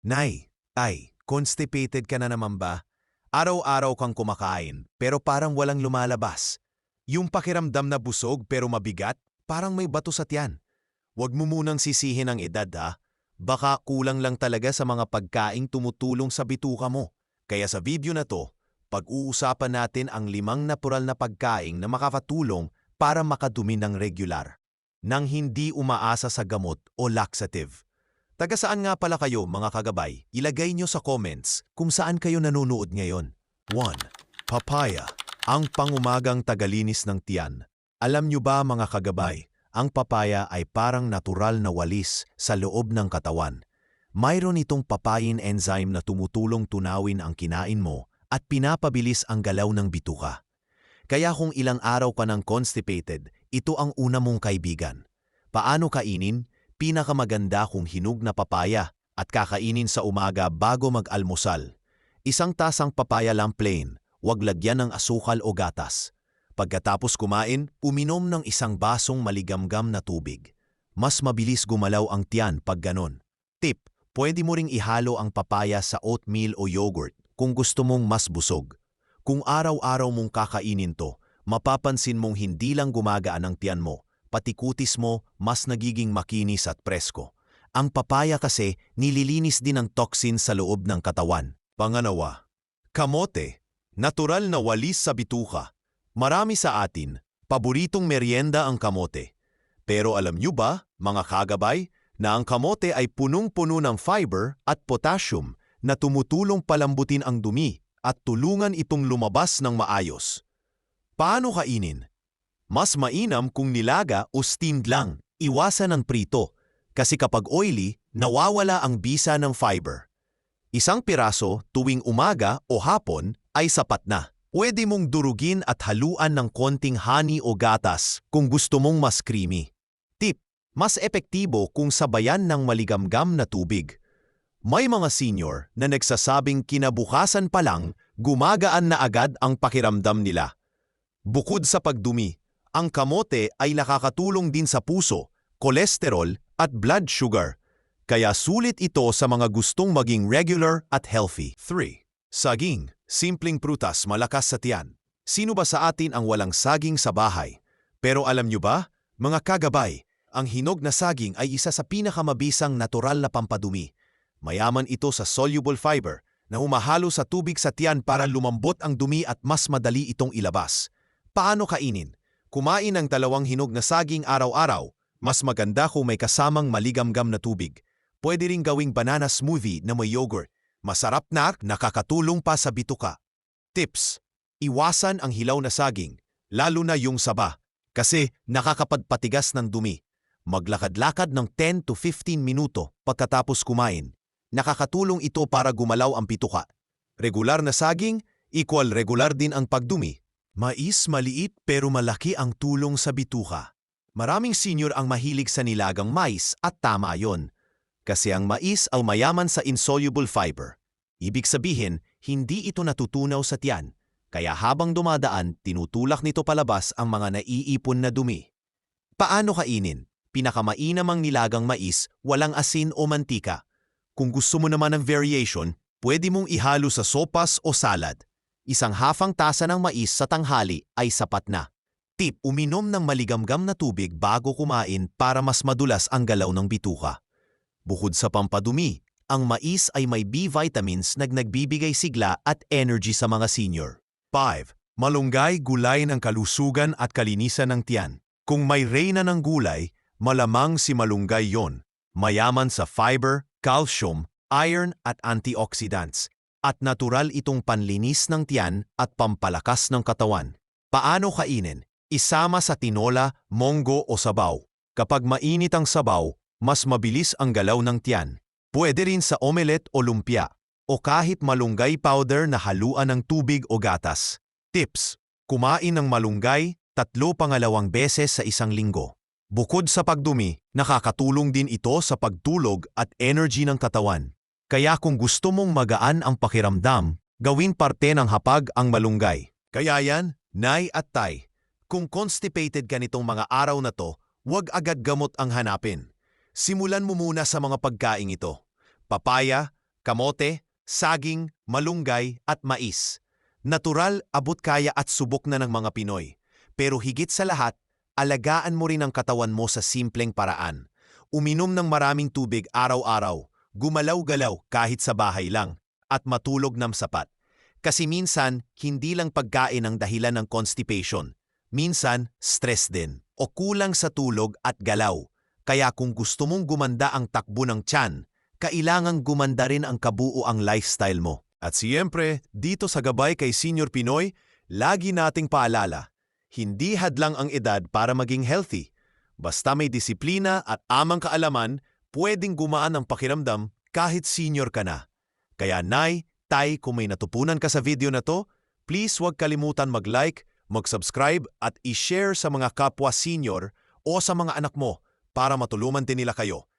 Nay, ay, constipated ka na naman ba? Araw-araw kang kumakain, pero parang walang lumalabas. Yung pakiramdam na busog pero mabigat, parang may bato sa tiyan. Huwag mo munang sisihin ang edad ha. Baka kulang lang talaga sa mga pagkaing tumutulong sa bituka mo. Kaya sa video na to, pag-uusapan natin ang limang natural na pagkaing na makakatulong para makadumi ng regular, nang hindi umaasa sa gamot o laxative. Taga saan nga pala kayo mga kagabay? Ilagay nyo sa comments kung saan kayo nanonood ngayon. 1. Papaya, ang pangumagang tagalinis ng tiyan. Alam nyo ba mga kagabay, ang papaya ay parang natural na walis sa loob ng katawan. Mayroon itong papain enzyme na tumutulong tunawin ang kinain mo at pinapabilis ang galaw ng bituka. Kaya kung ilang araw ka ng constipated, ito ang una mong kaibigan. Paano kainin? Pinakamaganda kung hinog na papaya at kakainin sa umaga bago mag-almusal. Isang tasang papaya lang plain, huwag lagyan ng asukal o gatas. Pagkatapos kumain, uminom ng isang basong maligamgam na tubig. Mas mabilis gumalaw ang tiyan pag ganon. Tip, pwede mo ring ihalo ang papaya sa oatmeal o yogurt kung gusto mong mas busog. Kung araw-araw mong kakainin to, mapapansin mong hindi lang gumagaan ang tiyan mo, pati kutis mo mas nagiging makinis at presko. Ang papaya kasi nililinis din ang toxin sa loob ng katawan. Pangalawa, kamote, natural na walis sa bituka. Marami sa atin, paboritong merienda ang kamote. Pero alam nyo ba, mga kagabay, na ang kamote ay punong-puno ng fiber at potassium na tumutulong palambutin ang dumi at tulungan itong lumabas ng maayos. Paano kainin? Mas mainam kung nilaga o steamed lang. Iwasan ang prito kasi kapag oily, nawawala ang bisa ng fiber. Isang piraso tuwing umaga o hapon ay sapat na. Pwede mong durugin at haluan ng konting honey o gatas kung gusto mong mas creamy. Tip, mas epektibo kung sabayan ng maligamgam na tubig. May mga senior na nagsasabing kinabukasan pa lang gumagaan na agad ang pakiramdam nila. Bukod sa pagdumi, ang kamote ay nakakatulong din sa puso, kolesterol at blood sugar. Kaya sulit ito sa mga gustong maging regular at healthy. 3. Saging, simpleng prutas malakas sa tiyan. Sino ba sa atin ang walang saging sa bahay? Pero alam nyo ba, mga kagabay, ang hinog na saging ay isa sa pinakamabisang natural na pampadumi. Mayaman ito sa soluble fiber na humahalo sa tubig sa tiyan para lumambot ang dumi at mas madali itong ilabas. Paano kainin? Kumain ng dalawang hinog na saging araw-araw, mas maganda kung may kasamang maligamgam na tubig. Pwede ring gawing banana smoothie na may yogurt. Masarap na, nakakatulong pa sa bituka. Tips. Iwasan ang hilaw na saging, lalo na yung saba, kasi nakakapagpatigas ng dumi. Maglakad-lakad ng 10 to 15 minuto pagkatapos kumain. Nakakatulong ito para gumalaw ang bituka. Regular na saging, equal regular din ang pagdumi Mais maliit pero malaki ang tulong sa bituka. Maraming senior ang mahilig sa nilagang mais at tama yon. Kasi ang mais ay mayaman sa insoluble fiber. Ibig sabihin, hindi ito natutunaw sa tiyan. Kaya habang dumadaan, tinutulak nito palabas ang mga naiipon na dumi. Paano kainin? Pinakamainam ang nilagang mais, walang asin o mantika. Kung gusto mo naman ng variation, pwede mong ihalo sa sopas o salad. Isang hafang tasa ng mais sa tanghali ay sapat na. Tip, uminom ng maligamgam na tubig bago kumain para mas madulas ang galaw ng bituka. Bukod sa pampadumi, ang mais ay may B vitamins na nagbibigay sigla at energy sa mga senior. 5. Malunggay gulay ng kalusugan at kalinisan ng tiyan. Kung may reyna ng gulay, malamang si malunggay yon. Mayaman sa fiber, calcium, iron at antioxidants at natural itong panlinis ng tiyan at pampalakas ng katawan. Paano kainin? Isama sa tinola, monggo o sabaw. Kapag mainit ang sabaw, mas mabilis ang galaw ng tiyan. Pwede rin sa omelette o lumpia, o kahit malunggay powder na haluan ng tubig o gatas. Tips. Kumain ng malunggay tatlo pangalawang beses sa isang linggo. Bukod sa pagdumi, nakakatulong din ito sa pagtulog at energy ng katawan. Kaya kung gusto mong magaan ang pakiramdam, gawin parte ng hapag ang malunggay. Kaya yan, Nay at Tay, kung constipated ka nitong mga araw na to, huwag agad gamot ang hanapin. Simulan mo muna sa mga pagkain ito. Papaya, kamote, saging, malunggay at mais. Natural, abot kaya at subok na ng mga Pinoy. Pero higit sa lahat, alagaan mo rin ang katawan mo sa simpleng paraan. Uminom ng maraming tubig araw-araw, gumalaw-galaw kahit sa bahay lang, at matulog ng sapat. Kasi minsan, hindi lang pagkain ang dahilan ng constipation. Minsan, stress din, o kulang sa tulog at galaw. Kaya kung gusto mong gumanda ang takbo ng tiyan, kailangang gumanda rin ang kabuo ang lifestyle mo. At siyempre, dito sa Gabay kay Senior Pinoy, lagi nating paalala, hindi hadlang ang edad para maging healthy. Basta may disiplina at amang kaalaman, pwedeng gumaan ang pakiramdam kahit senior ka na. Kaya Nay, Tay, kung may natupunan ka sa video na to, please huwag kalimutan mag-like, mag-subscribe at i-share sa mga kapwa senior o sa mga anak mo para matulungan din nila kayo.